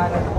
ಆಗುತ್ತೆ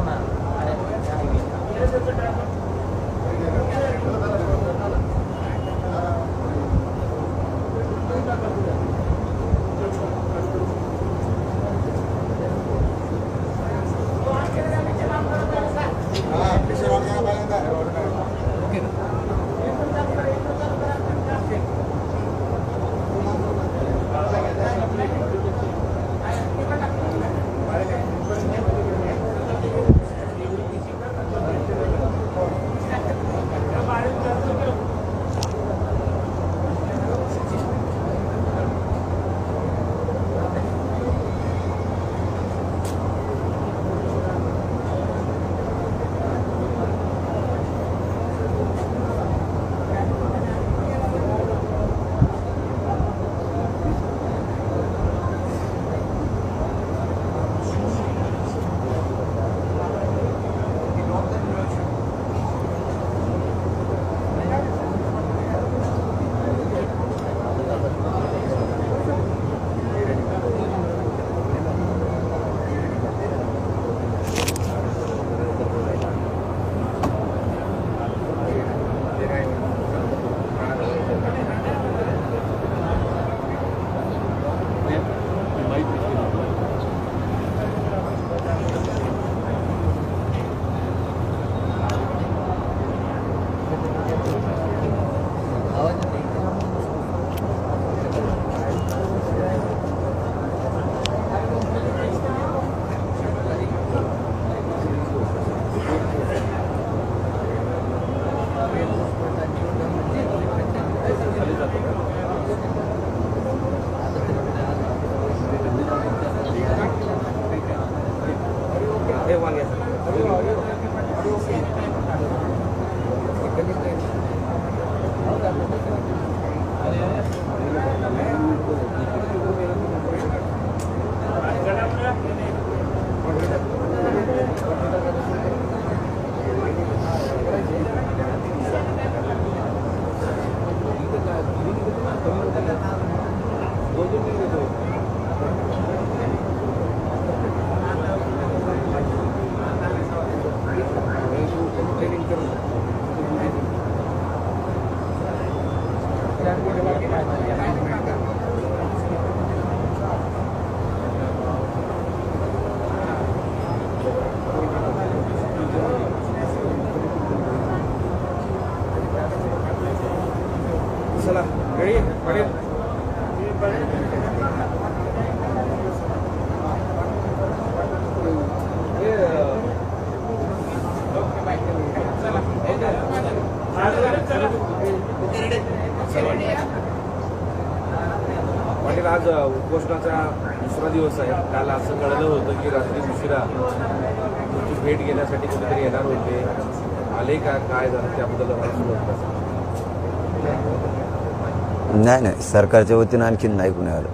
नाही नाही. सरकारच्या वतीनं आणखीन नाही कुणी आलं.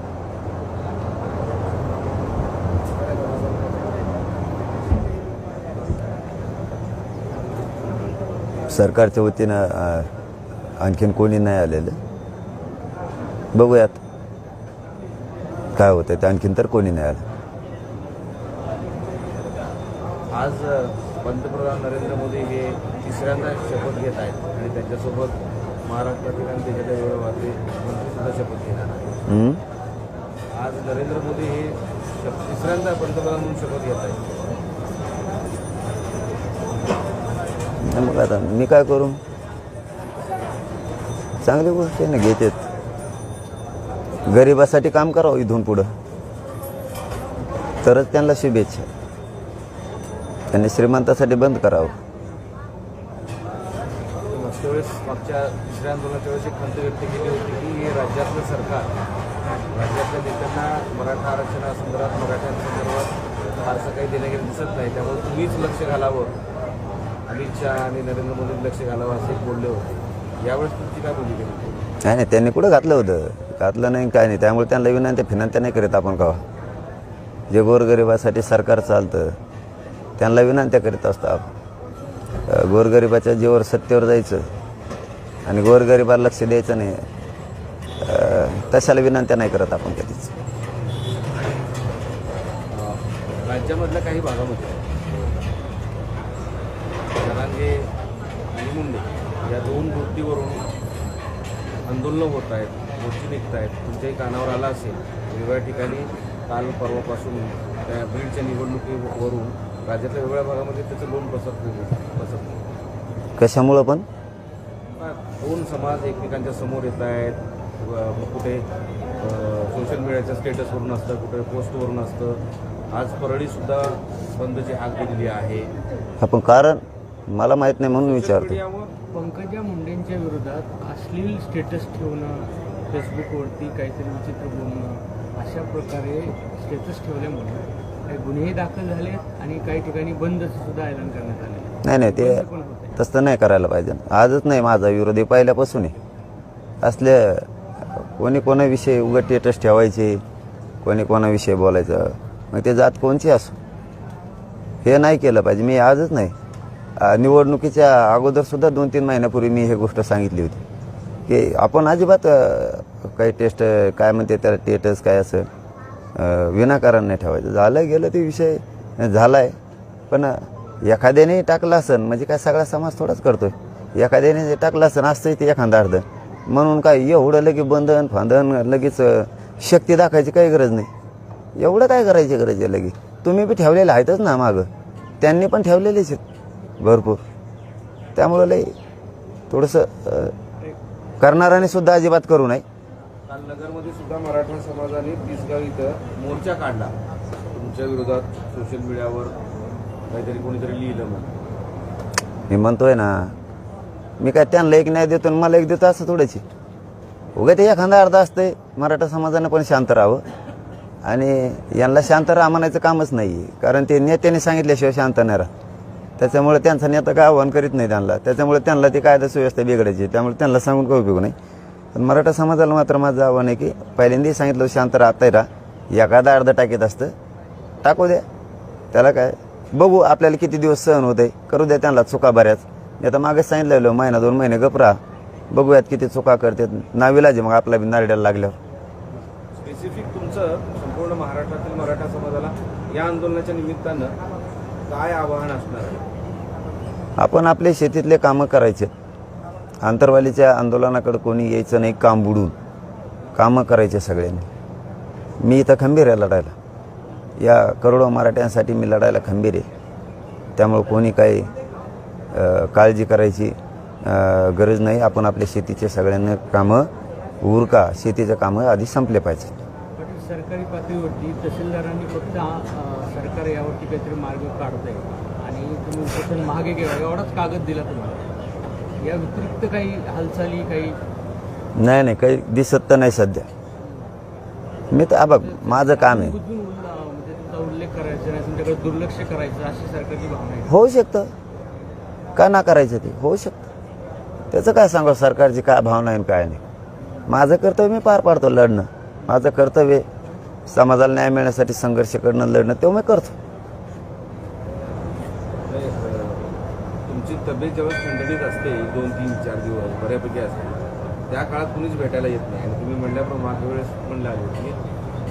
सरकारच्या वतीनं आणखीन कोणी नाही आलेलं. बघूयात. काय होतं ते आणखीन तर कोणी नाही आलं. आज पंतप्रधान नरेंद्र मोदी हे तिसऱ्यांदा शपथ घेत आहेत आणि त्यांच्यासोबत महाराष्ट्रातील आणि त्याच्या व्यवहारातले मंत्री सुद्धा शपथ घेणार आहेत? आज नरेंद्र मोदी हे शप- तिसऱ्यांदा पंतप्रधान म्हणून शपथ घेत आहेत. नाही मग आता मी काय करू? चांगली गोष्ट आहे ना घेतेत. गरिबासाठी काम करावं इथून पुढं. तरच त्यांना शुभेच्छा. त्यांनी श्रीमंतासाठी बंद करावं. वेळेस मागच्या दुसऱ्या आंदोलनाच्या वेळेस एक खंत व्यक्त केली होती की हे राज्यातलं सरकार राज्यातल्या नेत्यांना मराठा आरक्षणासंदर्भात मराठ्यांसंदर्भात फारसं काही देणं गेलं दिसत नाही. त्यामुळे तुम्हीच लक्ष घालावं. अमित शहा आणि नरेंद्र मोदी लक्ष घालावं असे बोलले होते. यावेळेस तुमची काय बोलली गेली नाही नाही त्यांनी कुठं घातलं होतं? घातलं नाही काय नाही. त्यामुळे त्यांना विनंती फिनंत्या नाही करीत आपण का? जे गोरगरिबासाठी सरकार चालतं त्यांना विनंत्या करीत असतो आपण. गोरगरिबाच्या जीवर सत्तेवर जायचं. आणि गोरगरिबाला लक्ष द्यायचं नाही. तशाला विनंत्या नाही करत आपण कधीच. राज्यामधल्या काही भागामध्ये जरांगे आणि मुंडे या दोन वृत्तीवरून आंदोलनं होत आहेत मोर्चे निघत आहेत तुमच्याही कानावर आला असेल वेगवेगळ्या ठिकाणी काल परवापासून त्या बीडच्या निवडणुकीवरून राज्यातल्या वेगवेगळ्या भागामध्ये त्याचं लोन पसरत पसरत कशामुळं पण? दोन समाज एकमेकांच्या समोर येत आहेत. कुठे सोशल मीडियाच्या स्टेटसवरून असतं कुठे पोस्टवरून असतं. आज परळीसुद्धा बंदची हाक दिलेली आहे. आपण कारण मला माहीत नाही म्हणून विचारतो. पंकजा मुंडेंच्या विरोधात अश्लील स्टेटस ठेवणं फेसबुकवरती काहीतरी विचित्र बोलणं अशा प्रकारे स्टेटस ठेवल्यामुळे काही गुन्हेही दाखल झाले आणि काही ठिकाणी बंदचं सुद्धा ऐलान करण्यात आले. नाही नाही ते तसं नाही करायला पाहिजे. आजच नाही माझा विरोधी पहिल्यापासून आहे असले कोणी कोणाविषयी उघड टेटस ठेवायचे कोणी कोणाविषयी बोलायचं. मग ते जात कोणची असो? हे नाही केलं पाहिजे. मी आजच नाही. निवडणुकीच्या अगोदरसुद्धा दोन तीन महिन्यापूर्वी मी हे गोष्ट सांगितली होती. की आपण अजिबात काही टेस्ट काय म्हणते त्याला टेटस काय असं विनाकारण नाही ठेवायचं. झालं गेलं ते विषय झाला आहे पण एखाद्याने टाकला असन म्हणजे काय सगळा समाज थोडाच करतोय. एखाद्याने जे टाकला असन असतं ते एखादा अर्ध. म्हणून काय एवढं लगे बंधन फांधन लगेच शक्ती दाखवायची काही गरज नाही. एवढं काय करायची गरज आहे लगे तुम्ही बी ठेवलेलं आहेतच ना मागं. त्यांनी पण ठेवलेलेच आहेत भरपूर. त्यामुळं लई थोडंसं करणाऱ्याने सुद्धा अजिबात करू नये. काल नगरमध्ये सुद्धा मराठा समाजाने तिसगाव इथं मोर्चा काढला. तुमच्या विरोधात सोशल मीडियावर काहीतरी कोणीतरी लिहिलं मग मी म्हणतोय ना मी काय त्यांना एक न्याय देतो आणि मला एक देतो असं थोडंच आहे. उगा ते एखादा अर्धा असतंय मराठा समाजानं पण शांत राहावं. आणि यांना शांत राहा म्हणायचं कामच नाही कारण ते नेत्याने सांगितल्याशिवाय शांत नाही राहत. त्याच्यामुळे त्यांचा नेता काय आव्हान करीत नाही त्यांना. त्याच्यामुळे त्यांना ती कायदा सुव्यवस्था बिघडायची त्यामुळे त्यांना सांगून काही उपयोग नाही. पण मराठा समाजाला मात्र माझं आव्हान आहे की पहिल्यांदाही सांगितलं शांत राहताय राहा. एखादा अर्धा टाकीत असतं टाकू द्या. त्याला काय बघू आपल्याला किती दिवस सहन होते करू द्या त्यांना चुका बऱ्याच. मी आता मागे सांगितलेलं महिना दोन महिने गपरा बघूयात किती चुका करतात. नाविलाज मग आपला बी नारड्याला लागल्यावर. स्पेसिफिक तुमचं संपूर्ण महाराष्ट्रातील मराठा समाजाला या आंदोलनाच्या निमित्तानं काय आवाहन असणार आहे? आपण आपले शेतीतले कामं करायचे. आंतरवालीच्या आंदोलनाकडे कोणी यायचं नाही काम बुडून कामं करायचे सगळ्यांनी. मी इथं खंबीर आहे लढायला. या करोडो मराठ्यांसाठी मी लढायला खंबीर आहे. त्यामुळं कोणी काही काळजी करायची गरज नाही. आपण आपल्या शेतीचे सगळ्यांना कामं उरका शेतीचे कामं आधी संपले पाहिजे. सरकारी पातळीवरती तहसीलदारांनी फक्त सरकार यावरती काहीतरी मार्ग काढत आहे आणि तुम्ही उपोषण मागे घ्या एवढाच कागद दिला तुम्हाला. या व्यतिरिक्त काही हालचाली काही? नाही नाही काही दिसत तर नाही सध्या. मी तर बघ माझं काम आहे बुजून उल- अं, म्हणजे तुमचा उल्लेख करायचा नाही तुमच्याकडे दुर्लक्ष करायचं अशी सरकारची भावना आहे. होऊ शकतं. का ना करायचं ते? होऊ शकतं. त्याचं काय सांगा सरकारची काय भावना आहे आणि काय नाही? माझं कर्तव्य मी पार पाडतो लढणं. माझं कर्तव्य समाजाला न्याय मिळण्यासाठी संघर्ष करणं लढणं ते मी करतो. तुमची तब्येत ज्यावेळेस खंडणीत असते दोन तीन चार दिवस बऱ्यापैकी असते त्या काळात कुणीच भेटायला येत नाही. आणि तुम्ही म्हणल्याप्रमाणे मागच्या वेळेस म्हणलं आले की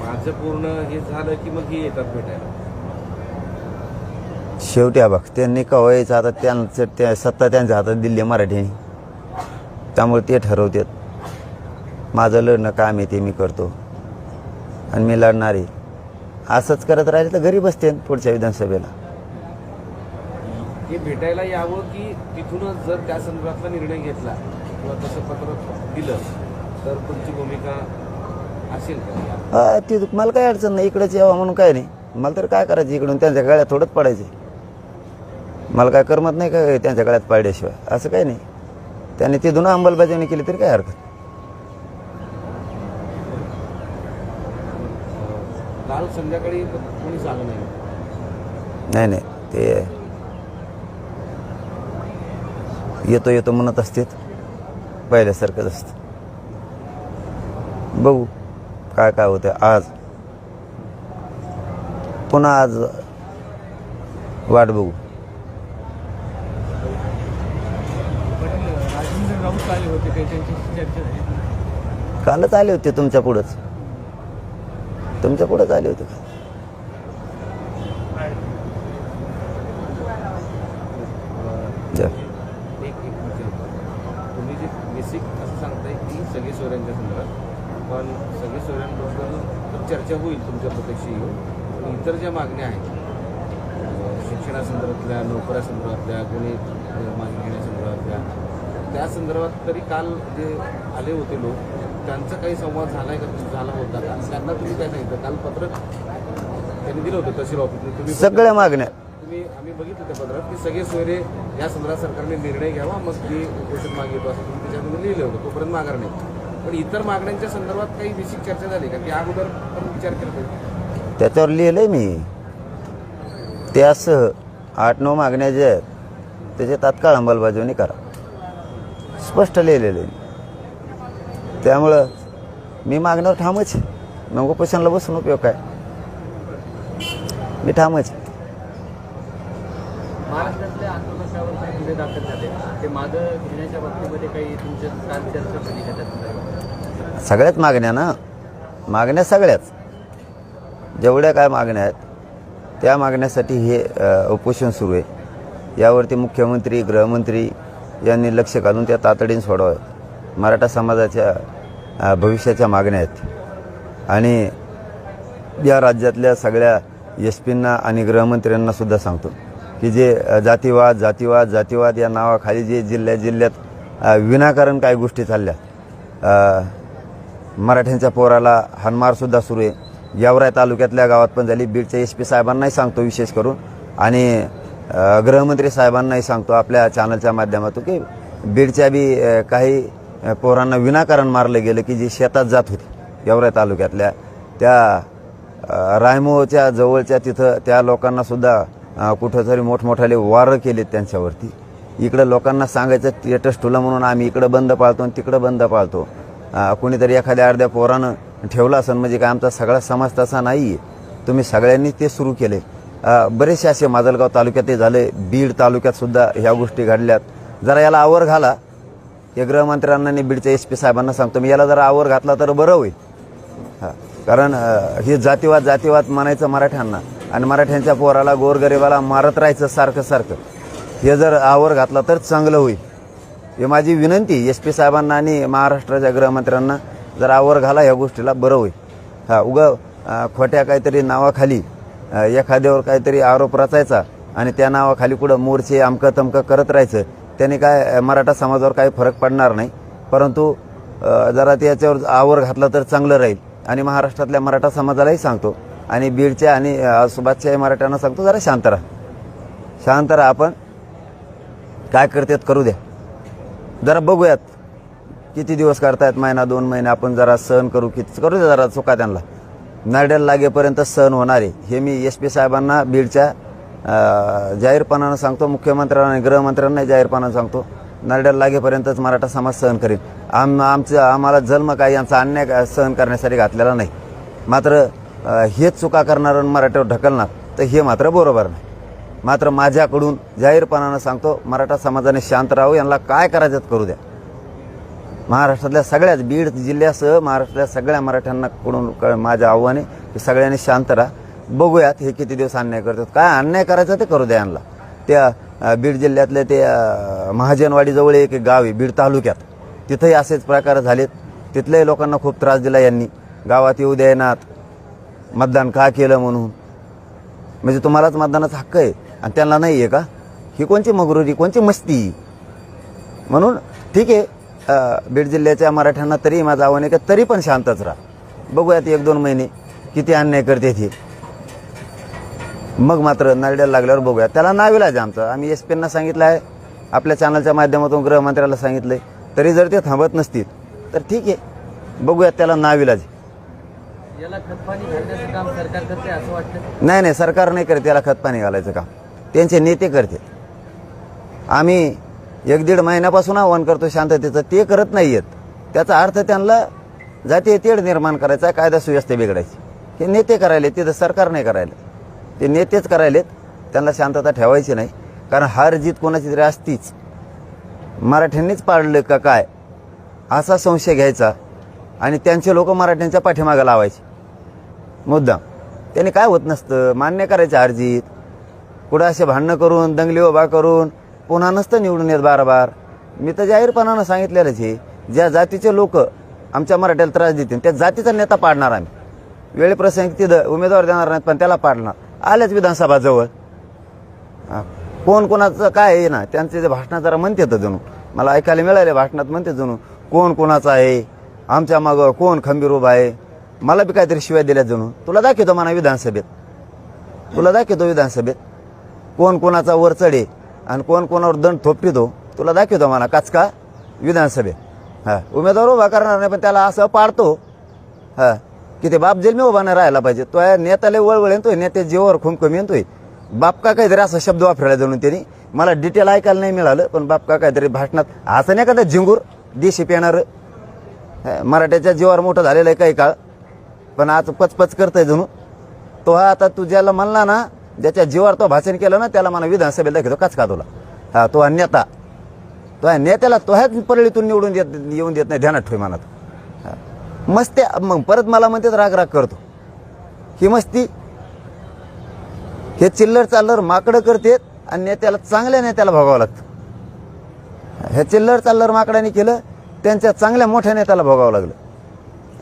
माझं पूर्ण हे झालं की मग हे येतात भेटायला. शेवटी हा बघ त्यांनी कवायचं आता त्यांचं त्या सत्ता त्यांच्या हातात दिली आहे मराठीने. त्यामुळे ते ठरवतात. माझं लढणं काम आहे ते मी करतो. आणि मी लढणार आहे. असंच करत राहिले तर घरी बसते पुढच्या विधानसभेला. हे भेटायला यावं की तिथूनच जर त्या संदर्भातला निर्णय घेतला किंवा तसं पत्र दिलं तर तुमची भूमिका असेल का? हा ती मला काय अडचण नाही इकडेच यावं म्हणून काय नाही. मला तर काय करायचं इकडून त्यांच्या गळ्यात थोडंच पडायचे मला काय करमत नाही का त्यांच्या गळ्यात पाडल्याशिवाय? असं काही नाही. त्यांनी तिथून अंमलबजावणी केली तरी काय हरकत काल संध्याकाळी कोणीच आलं नाही? नाही नाही ते येतो येतो म्हणत असतेत पहिल्यासारखंच असतं. बघू. काय काय होतं आज? पुन्हा आज वाट बघू. कालच आले होते तुमच्या पुढंच. तुमच्या पुढंच आले होते का चल. तुम्ही जे बेसिक असं सांगताय की सगळे सोयऱ्यांच्या संदर्भात. पण सगळे सोयऱ्यांबद्दल चर्चा होईल तुमच्या प्रत्यक्ष येऊन इतर ज्या मागण्या आहेत शिक्षणासंदर्भातल्या नोकऱ्यासंदर्भातल्या कोणी मागणी घेण्यासंदर्भातल्या त्या संदर्भात तरी काल जे आले होते लोक त्यांचा काही संवाद झालाय का झाला होता का? त्यांना तुम्ही काय सांगितलं? काल पत्र त्यांनी दिलं होतं तहसील ऑफिसने. तुम्ही सगळ्या मागण्या. तुम्ही आम्ही बघितलं त्या पत्रात की सगळे सोयरे या संदर्भात सरकारने निर्णय घ्यावा मग ती उपोषण मागितो असं तुम्ही त्याच्यामध्ये लिहिलं होतं. तोपर्यंत माघार नाही. पण इतर मागण्यांच्या संदर्भात काही विशिष्ट चर्चा झाली का? की अगोदर पण विचार करतो त्याच्यावर लिहिलंय मी. त्यासह आठ नऊ मागण्या ज्या आहेत त्याची तात्काळ अंमलबजावणी करा. स्पष्ट लिहिलेलं आहे त्यामुळं मी मागण्यावर ठामच आहे. मग उपोषणाला बसून उपयोग काय? मी ठामच आहे. महाराष्ट्रातल्या आंदोलकावर काही गुन्हे दाखल झाले? ते मागं घेण्याच्या बाबतीमध्ये काही तुमच्या काल चर्चा झाली का सगळ्याच मागण्या ना? मागण्या सगळ्याच. जेवढ्या काय मागण्या आहेत त्या मागण्यासाठी हे उपोषण सुरू आहे. यावरती मुख्यमंत्री गृहमंत्री यांनी लक्ष घालून त्या तातडीने सोडवाव्यात मराठा समाजाच्या भविष्याच्या मागण्या आहेत. आणि या राज्यातल्या सगळ्या एस पींना आणि गृहमंत्र्यांनासुद्धा सांगतो. की जे जातीवाद जातीवाद जातीवाद या नावाखाली जे जिल्ह्या जिल्ह्यात विनाकारण काही गोष्टी चालल्या. मराठ्यांच्या पोराला हानमारसुद्धा सुरू आहे. यावराय तालुक्यातल्या गावात पण झाली. बीडच्या एस पी साहेबांनाही सांगतो विशेष करून. आणि गृहमंत्री साहेबांनाही सांगतो आपल्या चॅनलच्या माध्यमातून की बीडच्या बी काही पोरांना विनाकारण मारलं गेलं की जी शेतात जात होती. यावराय तालुक्यातल्या त्या रायमोच्या जवळच्या तिथं त्या लोकांनासुद्धा कुठंतरी मोठमोठाले वारं केलेत त्यांच्यावरती. इकडं लोकांना सांगायचं स्टेटस ठुला म्हणून आम्ही इकडं बंद पाळतो आणि तिकडं बंद पाळतो. कुणीतरी एखाद्या अर्ध्या पोरानं ठेवला असेल म्हणजे काय आमचा सगळा समाज तसा नाही आहे तुम्ही सगळ्यांनी ते सुरू केले. बरेचसे असे माजलगाव तालुक्यातही झाले बीड तालुक्यात सुद्धा ह्या गोष्टी घडल्यात. जरा याला आवर घाला. हे गृहमंत्र्यांना आणि बीडच्या एस पी साहेबांना सांगतो मी याला जरा आवर घातला तर बरं होईल. हां कारण हे जातीवाद जातीवाद म्हणायचं मराठ्यांना. आणि मराठ्यांच्या पोराला गोरगरिबाला मारत राहायचं सारखं सारखं. हे जर आवर घातला तर चांगलं होईल. हे माझी विनंती एस पी साहेबांना आणि महाराष्ट्राच्या गृहमंत्र्यांना जर आवर घाला ह्या गोष्टीला बरं होईल. हा उगं खोट्या काहीतरी नावाखाली एखाद्यावर काहीतरी आरोप रचायचा आणि त्या नावाखाली कुठं मोर्चे आमकं तमकं करत राहायचं त्याने काय मराठा समाजावर काही फरक पडणार नाही. परंतु जरा त्याच्यावर आवर घातला तर चांगलं राहील. आणि महाराष्ट्रातल्या मराठा समाजालाही सांगतो आणि बीडच्या आणि सुभाषशाही मराठ्यांना सांगतो जरा शांत राहा. शांत राहा आपण. काय करतात करू द्या. जरा बघूयात किती दिवस करतायत महिना दोन महिने आपण जरा सहन करू किती करू द्या जरा चुका त्यांना. नरड्याला लागेपर्यंत सहन होणार आहे. हे मी एस पी साहेबांना बीडच्या जाहीरपणानं सांगतो मुख्यमंत्र्यांना आणि गृहमंत्र्यांना जाहीरपणानं सांगतो. नरड्याला लागेपर्यंतच मराठा समाज सहन करेन. आम आमचं आम्हाला जन्म काय यांचा अन्याय सहन करण्यासाठी घातलेला नाही. मात्र हे हेच चुका करणारं मराठ्यावर ढकलणार तर हे मात्र बरोबर नाही. मात्र माझ्याकडून जाहीरपणानं सांगतो मराठा समाजाने शांत राहू यांना काय करायचं करू द्या. महाराष्ट्रातल्या सगळ्याच बीड जिल्ह्यासह महाराष्ट्रातल्या सगळ्या मराठ्यांना कडून क- माझं आव्हान आहे की सगळ्यांनी शांत राहा. बघूयात हे किती दिवस अन्याय करतात. काय अन्याय करायचं ते करू द्या यांना. त्या बीड जिल्ह्यातल्या ते महाजनवाडीजवळ एक गाव आहे बीड तालुक्यात. तिथंही असेच प्रकार झालेत. तिथल्याही लोकांना खूप त्रास दिला यांनी. गावात येऊ द्यायनात मतदान का केलं म्हणून? म्हणजे तुम्हालाच मतदानाचा हक्क आहे आणि त्यांना नाही आहे का? ही कोणची मगरुरी कोणची मस्ती? म्हणून ठीक आहे बीड जिल्ह्याच्या मराठ्यांना तरी माझं आव्हान आहे का तरी पण शांतच राहा. बघूयात एक दोन महिने किती अन्याय करते ते. मग मात्र नरड्याला लागल्यावर बघूया त्याला नाविलाज आमचं. आम्ही एस पींना सांगितलं आहे. आपल्या चॅनलच्या माध्यमातून गृहमंत्र्याला सांगितलं तरी जर ते थांबत नसतील तर ठीक आहे. बघूयात त्याला नाविलाज याला खतपाणी घालण्याचं काम सरकार करते असं वाटतं नाही नाही सरकार नाही करते त्याला खतपाणी घालायचं काम. त्यांचे नेते करते. आम्ही एक दीड महिन्यापासून आव्हान करतो शांततेचं ते करत नाही आहेत त्याचा अर्थ त्यांना जातीय तेढ निर्माण करायचा कायदा सुव्यवस्था बिघडायची. हे नेते करायले तिथं सरकार नाही करायला ते नेतेच करायलेत त्यांना शांतता ठेवायची नाही. कारण हार जीत कोणाची तरी असतीच. मराठ्यांनीच पाडलं का काय? असा संशय घ्यायचा. आणि त्यांचे लोक मराठ्यांच्या पाठीमागे लावायचे. मुद्दाम. त्याने काय होत नसतं? मान्य करायचं अर्जित. कुठं असे भांडणं करून दंगली उभा करून पुन्हा नसतं निवडून येत बार बार मी तर जाहीरपणानं सांगितलेलंच आहे ज्या जातीचे लोक आमच्या मराठ्याला त्रास देतील त्या जातीचा नेता पाडणार आम्ही. वेळेप्रसंगी तिथं उमेदवार देणार नाहीत पण त्याला पाडणार. आल्याच विधानसभा जवळ कोण कोणाचं काय आहे ना त्यांचे जे भाषणात जरा म्हणते तर जणू मला ऐकायला मिळाले भाषणात म्हणते जणू कोण कोणाचं आहे? आमच्या मागं कोण खंबीर उभा आहे? मला बी काहीतरी शिवाय दिल्या जणू. तुला दाखवतो म्हणा विधानसभेत. तुला दाखवतो विधानसभेत. कोण कोणाचा वर चढे आणि कोण कोणावर दंड थोपटितो तुला दाखवतो म्हणा काचका विधानसभेत. हा उमेदवार उभा करणार नाही पण त्याला असं पाडतो. हा की ते बाप जेल मी उभा नाही राहायला पाहिजे. तो या नेत्याला वळवळ येतोय नेत्या जीवावर कमी येतोय. बाप का काहीतरी असा शब्द वापरायला जाणून त्यांनी. मला डिटेल ऐकायला नाही मिळालं पण बाप का काहीतरी भाषणात असं नाही का झिंगूर देशी पेणार? मराठ्याच्या जीवावर मोठं झालेलं आहे काही काळ. पण आज पचपच करतोय जणू. तो हा आता तू ज्याला म्हणला ना ज्याच्या जीवावर तो भाषण केलं ना त्याला मला विधानसभेला दाखवतो काच का तुला हा तो हा नेता. तो ह्या नेत्याला तो ह्याच परळीतून निवडून देत येऊन देत नाही ध्यानात ठेव मनात. हा. मस्ती मग परत मला म्हणतात राग राग करतो. ही मस्ती हे चिल्लर चाललर माकडं करतेत आणि नेत्याला चांगल्या नेत्याला भोगावं लागतं. हे चिल्लर चाललर माकडाने केलं त्यांच्या चांगल्या मोठ्या नेत्याला भोगावं लागलं.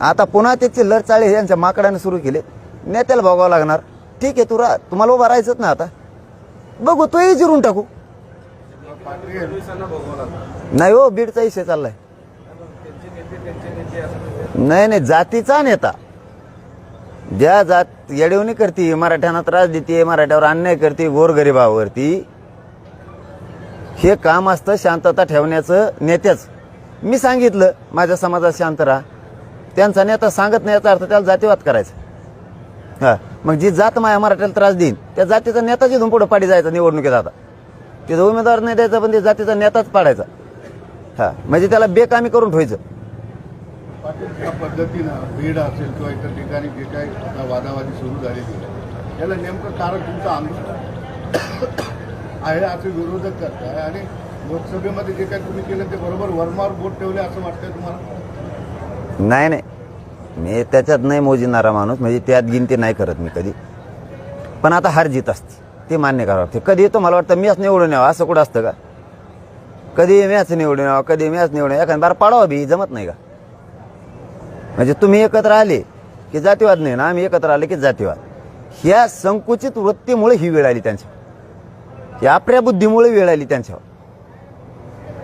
आता पुन्हा त्याची लरचाळी यांच्या माकडाने सुरू केले. नेत्याला भोगावं लागणार. ठीक आहे तुरा तुम्हाला उभा राहायचंच ना आता. बघू तोही जिरून टाकू. नाही हो बीडचा इशे चाललाय. नाही नाही जातीचा नेता. ज्या जात येडवणी करते मराठ्यांना त्रास देते मराठ्यावर अन्याय करते गोरगरिबावरती हे काम असतं शांतता ठेवण्याचं नेत्याच. मी सांगितलं माझ्या समाजात अंतरा त्यांचा नेता सांगत नाही याचा अर्थ त्याला जातीवाद करायचा. हा मग जी जात माया मराठ्याला त्रास देईन त्या जातीचा नेताच इथून पुढे पाडी जायचा निवडणुकीत आता. तिथं उमेदवार नाही द्यायचा पण ते जातीचा नेताच पाडायचा. हा म्हणजे त्याला बेकामी करून ठेवायचं. पद्धतीनं बीड असेल किंवा इतर ठिकाणी जे काही आता वादावादी सुरू झालेली त्याला नेमकं कारण तुमचं आंदोलन आहे असे विरोधक करताय आणि लोकसभेमध्ये जे काही तुम्ही केलं ते बरोबर वरमार बोट ठेवले असं वाटतंय तुम्हाला? नाही नाही. मी त्याच्यात नाही मोजिणारा माणूस. म्हणजे त्यात गिनती नाही करत मी कधी. पण आता हार जीत असते. ते मान्य करावं लागते. कधी येतो मला वाटतं मीच निवडून यावं. असं कुठं असतं का? कधी मॅच निवडून यावं कधी मॅच निवडून यावं. एखादा बार पाडावा बी जमत नाही का? म्हणजे तुम्ही एकत्र आले की जातीवाद नाही ना? आम्ही एकत्र आले की जातीवाद. ह्या संकुचित वृत्तीमुळे ही वेळ आली त्यांच्या या आपल्या बुद्धीमुळे वेळ आली त्यांच्यावर.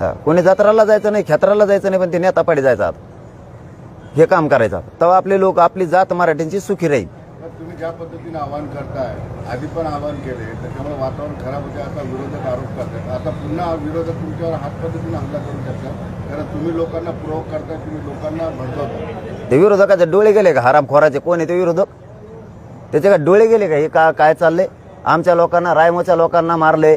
हा. कोणी जत्राला जायचं नाही खेत्राला जायचं नाही पण ते नेता पाडी जायचं. आता हे काम करायचं. तेव्हा आपले लोक आपली जात मराठ्यांची सुखी राहील. तुम्ही ज्या पद्धतीने आवाहन करताय आधी पण आवाहन केले त्याच्यामुळे वातावरण खराब होते आता विरोधक आरोप करतात. आता पुन्हा विरोधक तुमच्यावर हात पद्धतीने हमला करू शकतात. कारण तुम्ही लोकांना प्रोवोक करताय तुम्ही लोकांना भडकवता ते विरोधकाचे डोळे गेले का? हरामखोराचे कोण आहे ते विरोधक? त्याचे का डोळे गेले का? हे का काय चाललंय? आमच्या लोकांना रायमोच्या लोकांना मारले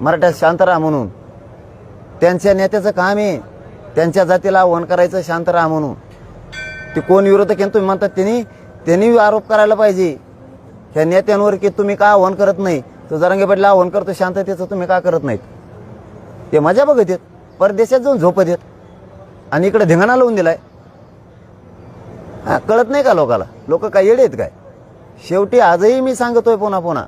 मराठ्यात शांत राहा म्हणून. त्यांच्या नेत्याचं काम आहे. त्यांच्या जातीला आव्हान करायचं शांत राहा म्हणून. ते कोण विरोधक आहे तुम्ही म्हणतात त्यांनी त्यांनी आरोप करायला पाहिजे. ह्या नेत्यांवर की तुम्ही का आव्हान करत नाही? तर जरांगे पाटील आव्हान करतो शांततेचं तुम्ही का करत नाहीत? ते मजा बघत आहेत. परदेशात जाऊन झोपत आहेत. आणि इकडे धिंगाणा लावून दिलाय. हा कळत नाही का लोकाला? लोक काय येडे आहेत काय? शेवटी आजही मी सांगतोय पुन्हा पुन्हा.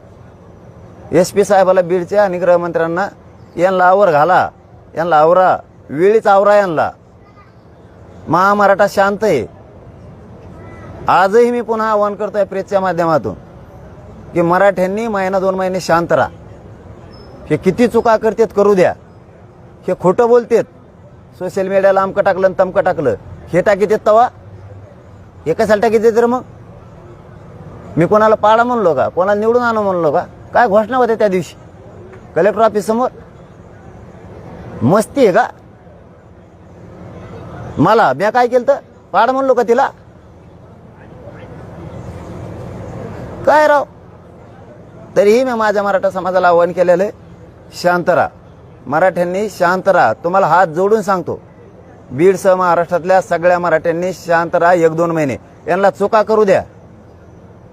एस पी साहेबाला बीडच्या आणि गृहमंत्र्यांना यांना आवर घाला यांना आवरा वेळीच आवरा यांना. महामराठा शांत आहे. आजही मी पुन्हा आवाहन करतोय प्रेसच्या माध्यमातून की मराठ्यांनी महिना दोन महिने शांत राहा. हे किती चुका करतात करू द्या. हे खोटं बोलतेत. सोशल मीडियाला आमकं टाकलं आणि तमकं टाकलं. हे टाकीत तवा? हे कशाला टाकीत तर मग? मी कोणाला पाडा म्हणलो का? कोणाला निवडून आणू म्हणलो का? काय घोषणा होत्या त्या दिवशी? कलेक्टर ऑफिस समोर मस्ती आहे का? मला म्या काय केलं तर? पाड म्हणलो का तिला? काय राव? तरीही मी माझ्या मराठा समाजाला आवाहन केलेलं आहे शांत राहा. मराठ्यांनी शांत राहा. तुम्हाला हात जोडून सांगतो. बीडसह महाराष्ट्रातल्या सगळ्या मराठ्यांनी शांत राहा एक दोन महिने. यांना चुका करू द्या.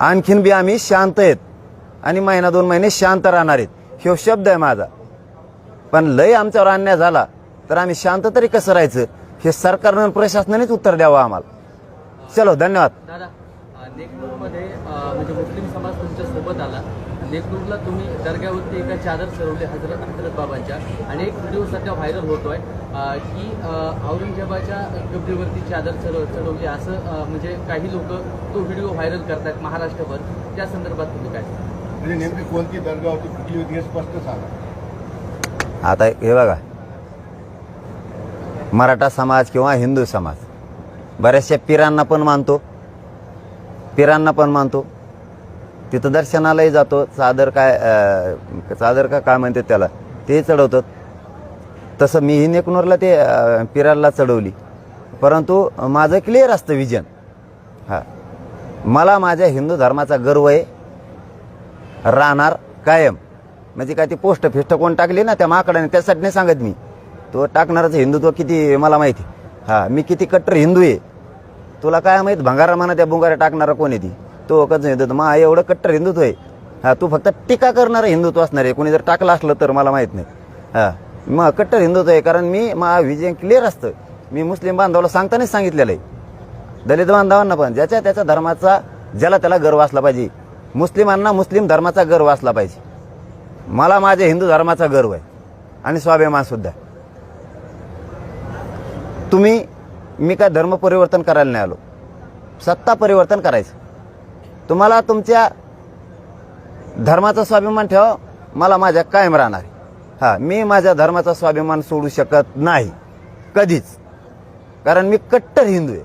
आणखीन बी आम्ही शांत आहेत. आणि महिना दोन महिने शांत राहणार आहेत. ह्यो शब्द आहे माझा. पण लय आमच्यावर अन्याय झाला तर आम्ही शांत तरी कसं राहायचं? हे सरकारनं प्रशासनानेच उत्तर द्यावं आम्हाला. चलो धन्यवाद दादा अ, नेकनूरमध्ये अ, म्हणजे मुस्लिम समाज तुमच्यासोबत नेकनूरला तुम्ही दर्ग्यावरती एका चादर चढवली हजरत हजरत बाबांच्या आणि एक व्हिडिओ सध्या व्हायरल होतोय. की औरंगजेबाच्या कबरीवरती चादर चढव चढवली असं म्हणजे काही लोक तो व्हिडिओ व्हायरल करतायत महाराष्ट्रभर. त्या संदर्भात तुम्ही काय सांगाल? म्हणजे नेमकी कोणती दर्गा होती कुठली होती हे स्पष्ट सांगा. आता हे बघा. मराठा समाज किंवा हिंदू समाज. बऱ्याचशा पिरांना पण मानतो. पिरांना पण मानतो. तिथं दर्शनालाही जातो. चादर काय चादर का काय म्हणतात त्याला? ते चढवतात. तसं मीही नेकनूरला ते पिरालला चढवली. परंतु माझं क्लिअर असतं विजन हां. मला माझ्या हिंदू धर्माचा गर्व आहे. राहणार कायम. म्हणजे काय ती पोस्ट फिस्ट कोण टाकली ना त्या माकडाने त्यासाठी नाही सांगत मी. तो टाकणारच हिंदुत्व किती मला माहिती. हा मी किती कट्टर हिंदू आहे. तुला काय माहीत भंगारा म्हणा त्या बुंगाऱ्या टाकणारा कोण आहे ती? तो कसं हिंदुत्व मा एवढं कट्टर हिंदुत्व आहे. हा तू फक्त टीका करणारं हिंदुत्व असणार आहे. कोणी जर टाकलं असलं तर मला माहीत नाही. हां मग कट्टर हिंदुत्व आहे कारण मी मा विजय क्लिअर असतं. मी मुस्लिम बांधवाला सांगतानाच सांगितलेलं आहे. दलित बांधवांना पण ज्याच्या त्याच्या धर्माचा ज्याला त्याला गर्व असला पाहिजे. मुस्लिमांना मुस्लिम धर्माचा गर्व असला पाहिजे. मला माझ्या हिंदू धर्माचा गर्व आहे. आणि स्वाभिमान सुद्धा. तुम्ही मी काय धर्म परिवर्तन करायला नाही आलो. सत्ता परिवर्तन करायचं. तुम्हाला तुमच्या धर्माचा स्वाभिमान ठेवा. मला माझ्या कायम राहणार हां हा मी माझ्या धर्माचा स्वाभिमान सोडू शकत नाही. कधीच. कारण मी कट्टर हिंदू आहे.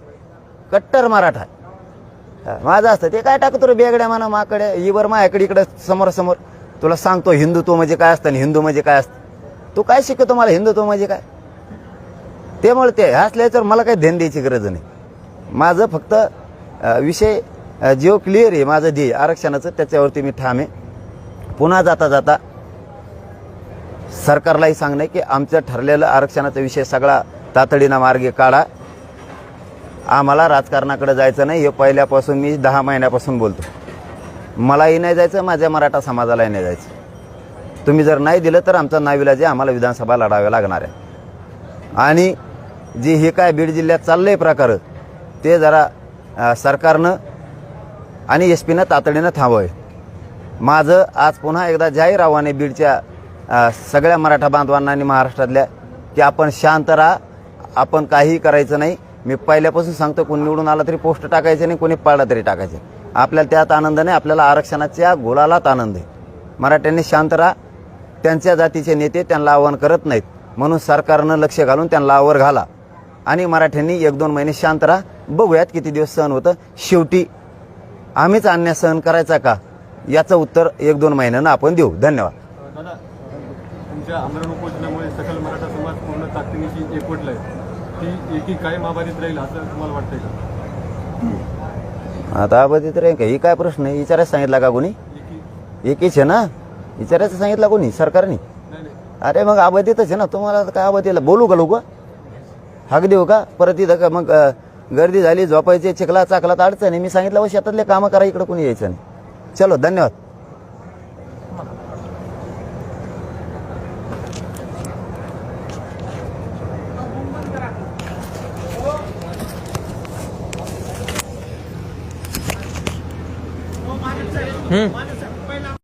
कट्टर मराठा आहे. माझं असतं. ते काय टाकतो रे बेगड्या म्हणा माकडे? इवर माझ्याकडे इकडे समोर समोर तुला सांगतो हिंदुत्व म्हणजे काय असतं आणि हिंदू म्हणजे काय असतं? तू काय शिकतो मला हिंदुत्व म्हणजे काय? त्यामुळे ते असले मला काही ध्यान द्यायची गरज नाही. माझं फक्त विषय जिओ क्लिअर आहे माझं ध्येय. आरक्षणाचं त्याच्यावरती मी ठाम आहे. पुन्हा जाता जाता सरकारलाही सांगणं की आमचं ठरलेलं आरक्षणाचा विषय सगळा तातडीनं मार्गे काढा. आम्हाला राजकारणाकडे जायचं नाही. हे पहिल्यापासून मी दहा महिन्यापासून बोलतो. मलाही नाही जायचं माझ्या मराठा समाजालाही नाही जायचं. तुम्ही जर नाही दिलं तर आमचा नाविलाज आहे आम्हाला विधानसभा लढाव्या लागणार आहे. आणि जे हे काय बीड जिल्ह्यात चाललं आहे प्रकार ते जरा सरकारनं आणि एस पीनं तातडीनं थांबवावे माझं आज पुन्हा एकदा जाहीर आव्हाने बीडच्या सगळ्या मराठा बांधवांना आणि महाराष्ट्रातल्या की आपण शांत राहा आपण काहीही करायचं नाही. मी पहिल्यापासून सांगतो कोणी निवडून आला तरी पोस्ट टाकायचे नाही कोणी पाळला तरी टाकायचे. आपल्याला त्यात आनंद नाही आपल्याला आरक्षणाच्या गोलालाच आनंद आहे. मराठ्यांनी शांत राहा. त्यांच्या जातीचे नेते त्यांना आव्हान करत नाहीत. म्हणून सरकारनं लक्ष घालून त्यांना आवर घाला. आणि मराठ्यांनी एक दोन महिने शांत राहा. बघूयात किती दिवस सहन होतं. शेवटी आम्हीच अन्याय सहन करायचा का? याचं उत्तर एक दोन महिन्यानं आपण देऊ. धन्यवाद. दादा तुमच्या आमरण उपोषणामुळे सकल मराठा समाज पूर्ण ताकदीनिशी एकवटलाय. ती एकी कायम आबाधित राहील असं तुम्हाला वाटतंय का? आता अबाधित रे ही काय प्रश्न? आहे विचारायचं सांगितला का कोणी? एकी एकीच आहे ना? विचारायचं सांगितलं कोणी? सरकारने? अरे मग अबाधितच आहे ना? तुम्हाला काय अबाधितला? बोलू का लोक? हाक देऊ का? परत इथं का मग गर्दी झाली झोपायची चिखला चाकला तर अडचण. आहे मी सांगितलं व शेतातले कामं करा इकडं कोणी यायचं नाही. चलो धन्यवाद. हम्म.